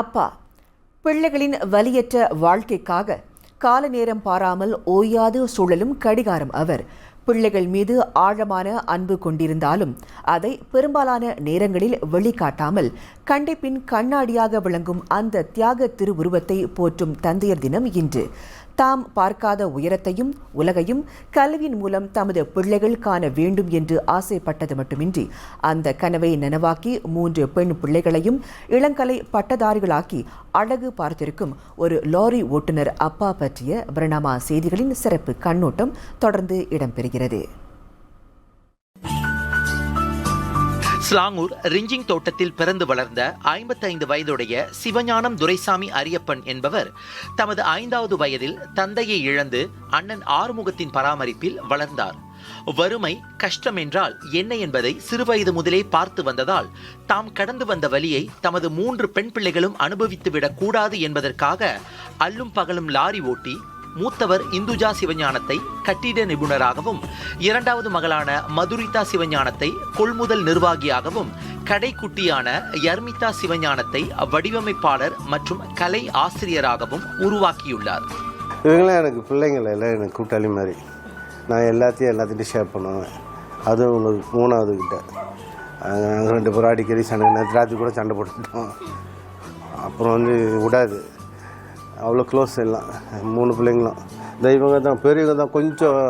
அப்பா பிள்ளைகளின் வலியற்ற வாழ்க்கைக்காக கால நேரம் பாராமல் ஓயாது சுழலும் கடிகாரம் அவர். பிள்ளைகள் மீது ஆழமான அன்பு கொண்டிருந்தாலும் அதை பெரும்பாலான நேரங்களில் வெளிக்காட்டாமல் கண்டிப்பின் கண்ணாடியாக விளங்கும் அந்த தியாக திருவுருவத்தை போற்றும் தந்தையர் தினம் இன்று. தாம் பார்க்காத உயரத்தையும் உலகையும் கல்வியின் மூலம் தமது பிள்ளைகள் காண வேண்டும் என்று ஆசைப்பட்டது மட்டுமின்றி அந்த கனவை நனவாக்கி மூன்று பெண் பிள்ளைகளையும் இளங்கலை பட்டதாரிகளாக்கி அழகு பார்த்திருக்கும் ஒரு லாரி ஓட்டுநர் அப்பா பற்றிய பிரணாமா செய்திகளின் சிறப்பு கண்ணோட்டம் தொடர்ந்து இடம்பெறுகிறது. ஸ்லாங்கூர் ரிஞ்சிங் தோட்டத்தில் பிறந்து வளர்ந்த ஐம்பத்தைந்து வயதுடைய சிவஞானம் துரைசாமி அரியப்பன் என்பவர் தமது ஐந்தாவது வயதில் தந்தையை இழந்து அண்ணன் ஆறுமுகத்தின் பராமரிப்பில் வளர்ந்தார். வறுமை கஷ்டம் என்றால் என்ன என்பதை சிறுவயது முதலே பார்த்து வந்ததால் தாம் கடந்து வந்த வழியை தமது மூன்று பெண் பிள்ளைகளும் அனுபவித்துவிடக் கூடாது என்பதற்காக அல்லும் பகலும் லாரி ஓட்டி மூத்தவர் இந்துஜா சிவஞானத்தை கட்டிட நிபுணராகவும் இரண்டாவது மகளான மதுரிதா சிவஞானத்தை கொள்முதல் நிர்வாகியாகவும் கடைக்குட்டியான யர்மிதா சிவஞானத்தை வடிவமைப்பாளர் மற்றும் கலை ஆசிரியராகவும் உருவாக்கியுள்ளார். இவங்களாம் எனக்கு பிள்ளைங்கள எல்லாம் எனக்கு கூட்டாளி மாதிரி. நான் எல்லாத்தையும் எல்லாத்தையும் ஷேர் பண்ணுவேன். அதுவும் உங்களுக்கு மூணாவது கிட்ட. நாங்கள் ரெண்டு பேரும் அடிக்கடி சண்டை நேற்று ராத்திரி கூட சண்டை போட்டுட்டோம் அப்புறம் வந்து விடாது. அவ்வளோ க்ளோஸ் எல்லாம். மூணு பிள்ளைங்களும். இந்த இவங்க தான் பெரியவங்க தான் கொஞ்சம்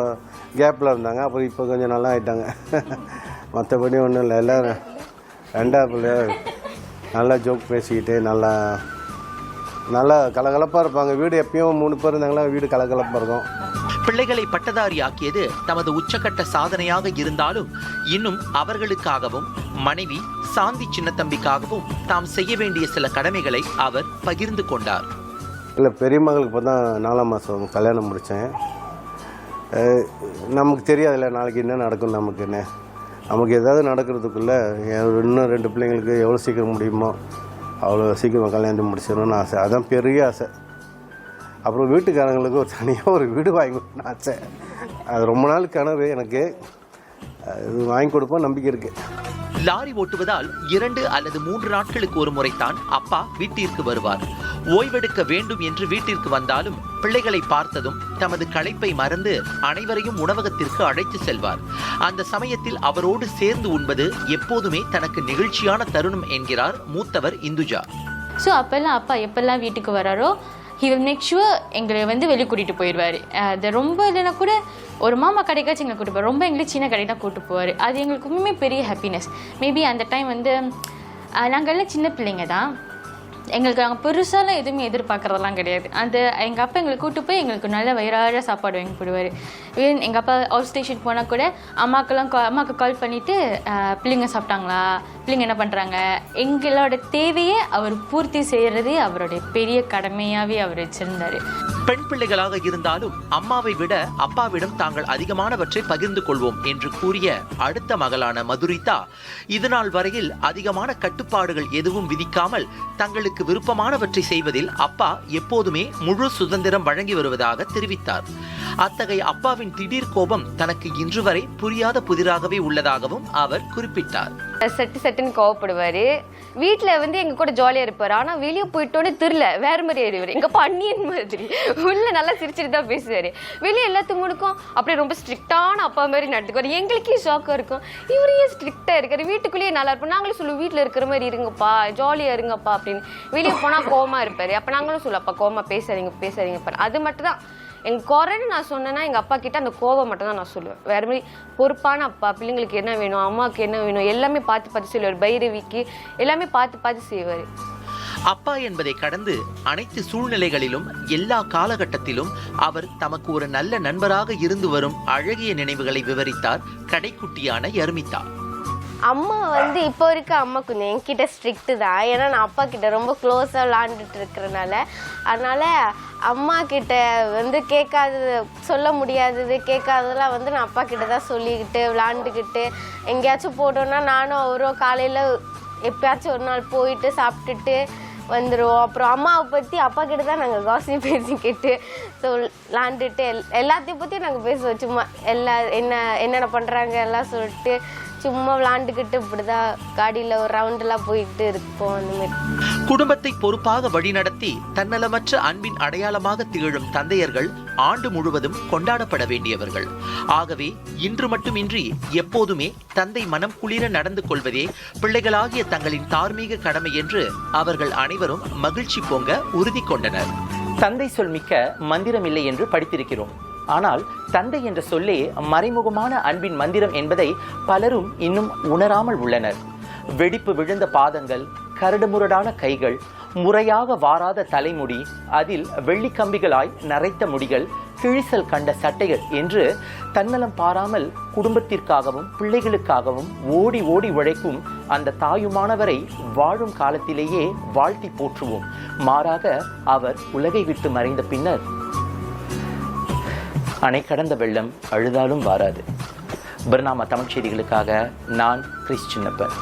கேப்பில் இருந்தாங்க. அப்புறம் இப்போ கொஞ்சம் நல்லா ஆகிட்டாங்க மற்றபடி ஒன்றும் இல்லை. எல்லோரும் ரெண்டாவது பிள்ளைய நல்லா ஜோக் பேசிக்கிட்டு நல்லா நல்லா கலகலப்பாக இருப்பாங்க. வீடு எப்பயும் மூணு பேர் இருந்தாங்களா வீடு கலகலப்பாக இருக்கும். பிள்ளைகளை பட்டதாரி ஆக்கியது தமது உச்சக்கட்ட சாதனையாக இருந்தாலும் இன்னும் அவர்களுக்காகவும் மனைவி சாந்தி சின்னத்தம்பிக்காகவும் தாம் செய்ய வேண்டிய சில கடமைகளை அவர் பகிர்ந்து கொண்டார். இல்லை பெரிய மகளுக்கு இப்போ தான் நாலாம் மாதம் கல்யாணம் முடித்தேன் நமக்கு தெரியாதுல்ல நாளைக்கு என்ன நடக்கும் நமக்கு என்ன நமக்கு ஏதாவது நடக்கிறதுக்குள்ளே இன்னும் ரெண்டு பிள்ளைங்களுக்கு எவ்வளோ சீக்கிரம் முடியுமோ அவ்வளோ சீக்கிரம் கல்யாணத்தை முடிச்சிடணும்னு ஆசை. அதான் பெரிய ஆசை. அப்புறம் வீட்டுக்காரங்களுக்கு ஒரு தனியாக ஒரு வீடு வாங்கி கொடுக்கணும்னு ஆசை. அது ரொம்ப நாள் கனவு எனக்கு. அது வாங்கி கொடுப்போம் நம்பிக்கை இருக்குது லாரி ஓட்டுவதால் இரண்டு அல்லது மூன்று நாட்களுக்கு ஒரு முறைத்தான் அப்பா வீட்டிற்கு வருவார். ஓய்வெடுக்க வேண்டும் என்று வீட்டிற்கு வந்தாலும் பிள்ளைகளை பார்த்ததும் தமது களைப்பை மறந்து அனைவரையும் உணவகத்திற்கு அழைத்து செல்வார். அந்த சமயத்தில் அவரோடு சேர்ந்து உண்பது எப்போதுமே தனக்கு நிகழ்ச்சியான தருணம் என்கிறார் மூத்தவர் இந்துஜா. ஸோ அப்போல்லாம் அப்பா எப்பெல்லாம் வீட்டுக்கு வராரோ ஹி வில் மேக் ஷுவர் எங்களை வந்து வெளியே கூட்டிகிட்டு போயிடுவார். அது ரொம்ப இல்லைன்னா கூட ஒரு மாமா கடைக்காச்சும் எங்களை கூட்டு போவார். ரொம்ப எங்களுக்கு சின்ன கடை தான் கூட்டு போவார். அது எங்களுக்கு உண்மையுமே பெரிய ஹாப்பினஸ் மேபி அந்த டைம் வந்து நாங்கள்லாம் எல்லாம் சின்ன பிள்ளைங்க தான். எங்களுக்கு நாங்கள் பெருசாலாம் எதுவுமே எதிர்பார்க்குறதெல்லாம் கிடையாது. அந்த எங்கள் அப்பா எங்களை கூட்டு போய் எங்களுக்கு நல்ல வயிறார சாப்பாடு வாங்கி போடுவார். ஈவன் எங்கள் அப்பா அவுட் ஸ்டேஷன் போனால் கூட அம்மாக்கெல்லாம் அம்மாவுக்கு கால் பண்ணிவிட்டு பிள்ளைங்க சாப்பிட்டாங்களா? பிள்ளைங்க என்ன பண்ணுறாங்க எங்களோட தேவையை அவர் பூர்த்தி செய்கிறதே அவருடைய பெரிய கடமையாகவே அவர் வச்சுருந்தார். பெண் பிள்ளைகளாக இருந்தாலும் அம்மாவை விட அப்பாவிடம் தாங்கள் அதிகமானவற்றை பகிர்ந்து கொள்வோம் என்று கூறிய அடுத்த மகளான மதுரிதா இதுநாள் வரையில் அதிகமான கட்டுப்பாடுகள் எதுவும் விதிக்காமல் தங்களுக்கு விருப்பமானவற்றை செய்வதில் அப்பா எப்போதுமே முழு சுதந்திரம் வழங்கி வருவதாக தெரிவித்தார். அத்தகைய அப்பாவின் திடீர் கோபம் தனக்கு இன்று வரை புரியாத புதிராகவே உள்ளதாகவும் அவர் குறிப்பிட்டார். சட்டு சட்டுன்னு கோவப்படுவார். வீட்டில் வந்து எங்கள் கூட ஜாலியாக இருப்பார். ஆனால் வெளியே போயிட்டோன்னே தெரில. வேறு மாதிரி ஆயிடுவார். எங்கள் பண்ணியன் மாதிரி. உள்ள நல்லா சிரிச்சிட்டு தான் பேசுவார். வெளியே எல்லாத்து முழுக்கும் அப்படியே ரொம்ப ஸ்ட்ரிக்டான அப்பா மாதிரி நடத்துக்குவார் எங்களுக்கே ஷாக்காக இருக்கும். இவரையும் ஏன் ஸ்ட்ரிக்டாக இருக்காரு? வீட்டுக்குள்ளேயே நல்லா இருப்போம். நாங்களும் சொல்லுவோம் வீட்டில் இருக்கிற மாதிரி இருங்கப்பா. ஜாலியாக இருங்கப்பா அப்படின்னு. வெளியே போனால் கோமா இருப்பார். அப்போ நாங்களும் சொல்லுவோம் அப்பா கோமா பேசாதீங்க பேசாதீங்க அது மட்டும் தான் எங்கள் குறைன்னு நான் சொன்னேன்னா எங்கள் அப்பா கிட்ட அந்த கோவம் மட்டும் தான் நான் சொல்லுவேன். வேற மாதிரி பொறுப்பான அப்பா பிள்ளைங்களுக்கு என்ன வேணும் அம்மாவுக்கு என்ன வேணும் எல்லாமே பார்த்து பார்த்து சொல்லுவார் பைரவிக்கு எல்லாமே பார்த்து பார்த்து செய்வார். அப்பா என்பதை கடந்து அனைத்து சூழ்நிலைகளிலும் எல்லா காலகட்டத்திலும் அவர் தமக்கு ஒரு நல்ல நண்பராக இருந்து வரும் அழகிய நினைவுகளை விவரித்தார் கடைக்குட்டியான யர்மிதா. அம்மா வந்து இப்போ இருக்க அம்மா கொஞ்சம் என்கிட்ட ஸ்ட்ரிக்ட்டு தான். ஏன்னா நான் அப்பா கிட்ட ரொம்ப க்ளோஸாக விளாண்டுட்டு இருக்கிறனால. அதனால அம்மா கிட்ட வந்து கேட்காதது சொல்ல முடியாதது கேட்காததெல்லாம் வந்து நான் அப்பா கிட்ட தான் சொல்லிக்கிட்டு விளாண்டுக்கிட்டு எங்கேயாச்சும் போட்டோன்னா நானும் அவரும் காலையில் எப்பயாச்சும் ஒரு நாள் போயிட்டு சாப்பிட்டுட்டு வந்துடுவோம் அப்புறம் அம்மாவை பற்றி அப்பா கிட்ட தான் நாங்கள் காசி பேசிக்கிட்டு ஸோ விளாண்டுட்டு எல் எல்லாத்தையும் பற்றி நாங்கள் பேசுவோம். சும்மா எல்லா என்ன என்னென்ன பண்ணுறாங்க எல்லாம் சொல்லிட்டு சும்மா விளாண்டுக்கிட்டு இப்படிதான் காடியில் ஒரு ரவுண்டெல்லாம் போயிட்டு இருப்போம் அந்த மாதிரி குடும்பத்தை பொறுப்பாக வழிநடத்தி தன்னலமற்ற அன்பின் அடையாளமாக திகழும் தந்தையர்கள் ஆண்டு முழுவதும் கொண்டாடப்பட வேண்டியவர்கள். ஆகவே இன்று மட்டுமின்றி எப்போதுமே தந்தை மனம் குளிர நடந்து கொள்வதே பிள்ளைகளாகிய தங்களின் தார்மீக கடமை என்று அவர்கள் அனைவரும் மகிழ்ச்சி பொங்க உறுதி கொண்டனர். தந்தை சொல் மிக்க மந்திரம் இல்லை என்று படித்திருக்கிறோம். ஆனால் தந்தை என்ற சொல்லே மறைமுகமான அன்பின் மந்திரம் என்பதை பலரும் இன்னும் உணராமல் உள்ளனர். வெடிப்பு விழுந்த பாதங்கள் கரடுமுரடான கைகள் முறையாக வாராத தலைமுடி அதில் வெள்ளிக்கம்பிகளாய் நரைத்த முடிகள் கிழிசல் கண்ட சட்டைகள் என்று தன்னலம் பாராமல் குடும்பத்திற்காகவும் பிள்ளைகளுக்காகவும் ஓடி ஓடி உழைக்கும் அந்த தாயுமானவரை வாழும் காலத்திலேயே வாழ்த்தி போற்றுவோம். மாறாக அவர் உலகை விட்டு மறைந்த பின்னர் அணை கடந்த வெள்ளம் அழுதாலும் வாராது. பர்னாமா தமிழ் செய்திகளுக்காக நான் கிறிஸ் சின்னப்பன்.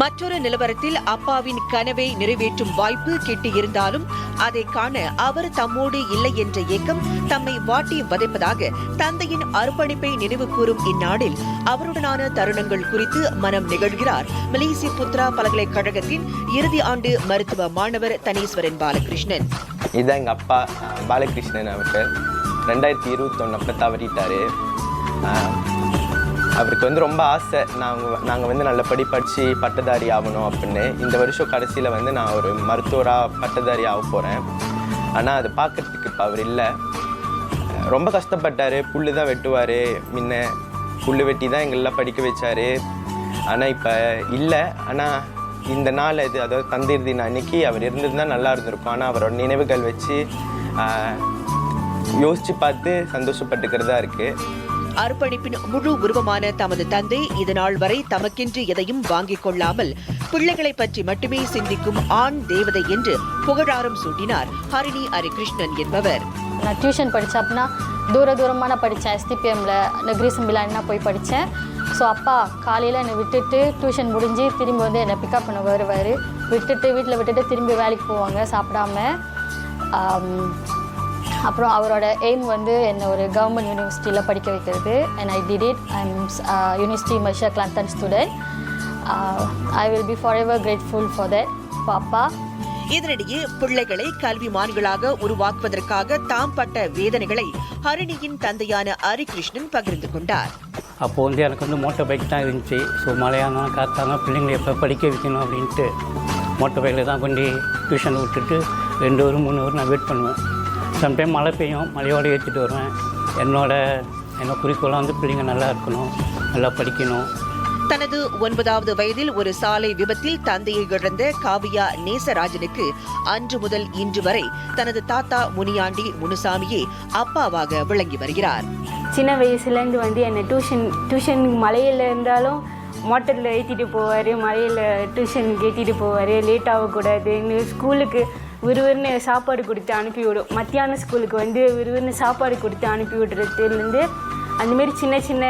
மற்றொரு நிலவரத்தில் அப்பாவின் கனவை நிறைவேற்றும் வாய்ப்பு கிட்டியிருந்தாலும் அதை காண அவர் தம்மோடு இல்லை என்ற ஏக்கம் தம்மை வாட்டி வதைப்பதாக தந்தையின் அர்ப்பணிப்பை நினைவு கூறும் இந்நாளில் அவருடனான தருணங்கள் குறித்து மனம் நிகழ்கிறார். மலேசிய புத்ரா பல்கலைக்கழகத்தின் இறுதி ஆண்டு மருத்துவ மாணவர் தனீஸ்வரன் பாலகிருஷ்ணன். இதான் எங்கள் அப்பா பாலகிருஷ்ணன் அவர்கள். ரெண்டாயிரத்தி இருபத்தொன்னு அப்போ தவறிட்டார். அவருக்கு வந்து ரொம்ப ஆசை. நாங்கள் நாங்கள் வந்து நல்லபடி படித்து பட்டதாரி ஆகணும் அப்படின்னு. இந்த வருஷம் கடைசியில் வந்து நான் ஒரு மருத்துவராக பட்டதாரி ஆக போகிறேன் ஆனால் அது பார்க்கறதுக்கு இப்போ அவர் இல்லை. ரொம்ப கஷ்டப்பட்டார். புல்லு தான் வெட்டுவார் முன்ன. புல் வெட்டி தான் எங்களெல்லாம் படிக்க வச்சார். ஆனால் இப்போ இல்லை. ஆனால் இந்த நாள் இது அதாவது தந்தையர் தினம் அன்னைக்கு அவர் இருந்திருந்தால் நல்லா இருந்திருக்கும். ஆனால் அவரோட நினைவுகள் வச்சு யோசித்து பார்த்து சந்தோஷப்பட்டுக்கிறதா இருக்குது அர்ப்பணிப்பின் முழு உருவமான தமது தந்தை இதனால் வரை தமக்கென்று எதையும் வாங்கிக் கொள்ளாமல் பிள்ளைகளை பற்றி மட்டுமே சிந்திக்கும் ஆண் தேவதை என்று புகழாரம் சூட்டினார் ஹரிணி ஹரிகிருஷ்ணன் என்பவர். நான் டியூஷன் படித்தேன் அப்படின்னா தூர தூரமாக நான் படித்தேன் எஸ்டிபிஎம்மில் நெக்ரி சிம்பிளான்னா போய் படித்தேன் ஸோ அப்பா காலையில் என்னை விட்டுட்டு டியூஷன் முடிஞ்சு திரும்பி வந்து என்னை பிக்கப் பண்ண வருவார். விட்டுட்டு வீட்டில் விட்டுட்டு திரும்பி வேலைக்கு போவாங்க சாப்பிடாம. அப்புறம் அவரோட எய்ம் வந்து என்னை ஒரு கவர்மெண்ட் யூனிவர்சிட்டியில் படிக்க வைக்கிறது. And I did it I am university Malaysia Kelantan student I will be forever grateful for that பாப்பா இதனிடையே பிள்ளைகளை கல்விமான்களாக உருவாக்குவதற்காக தாம் பட்ட வேதனைகளை ஹரிணியின் தந்தையான ஹரிகிருஷ்ணன் பகிர்ந்து கொண்டார். அப்போது வந்து எனக்கு வந்து மோட்டர் பைக் தான் இருந்துச்சு. ஸோ மழையானா காத்தானா பிள்ளைங்களை எப்போ படிக்க வைக்கணும் அப்படின்ட்டு மோட்டர் பைக்கில் தான் கொண்டு டியூஷன் விட்டுட்டு ரெண்டு ஒரு மூணு ஹவர் நான் வெயிட் பண்ணுவேன். சம்டைம் மழை பெய்யும் மழையோடு ஏற்றிட்டு வருவேன். என்னோட என்னோட குறிக்கோளாக வந்து பிள்ளைங்க நல்லா இருக்கணும் நல்லா படிக்கணும். தனது ஒன்பதாவது வயதில் ஒரு சாலை விபத்தில் தந்தையை இழந்த காவியா நேசராஜனுக்கு அன்று முதல் இன்று வரை தனது தாத்தா முனியாண்டி முனுசாமியே அப்பாவாக விளங்கி வருகிறார். சின்ன வயசுலேருந்து வந்து என்னை டியூஷன் டியூஷன் மலையில் இருந்தாலும் மோட்டரில் ஏற்றிட்டு போவார் மலையில் டியூஷனுக்கு ஏற்றிட்டு போவார் லேட் ஆகக்கூடாது இன்னும் ஸ்கூலுக்கு விறுவிறுன்னு சாப்பாடு கொடுத்து அனுப்பி விடும். மத்தியான ஸ்கூலுக்கு வந்து விறுவிறுன்னு சாப்பாடு கொடுத்து அனுப்பி விடுறதுலேருந்து அந்தமாரி சின்ன சின்ன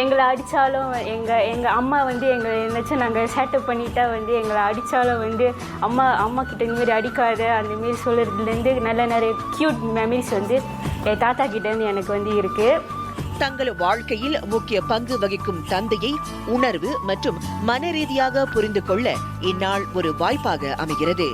எங்களை அடித்தாலும் எங்கள் எங்கள் அம்மா வந்து எங்களை என்னாச்சும் நாங்கள் சேட்டை பண்ணிட்டா வந்து எங்களை அடித்தாலும் வந்து அம்மா அம்மா கிட்ட இந்தமாரி அடிக்காத அந்தமாரி சொல்கிறதுலேருந்து நல்ல நிறைய க்யூட் மெமரிஸ் வந்து என் தாத்தா கிட்டேருந்து எனக்கு வந்து இருக்குது தங்கள் வாழ்க்கையில் முக்கிய பங்கு வகிக்கும் தந்தையை உணர்வு மற்றும் மன ரீதியாக புரிந்து கொள்ள இந்நாள் ஒரு வாய்ப்பாக அமைகிறது.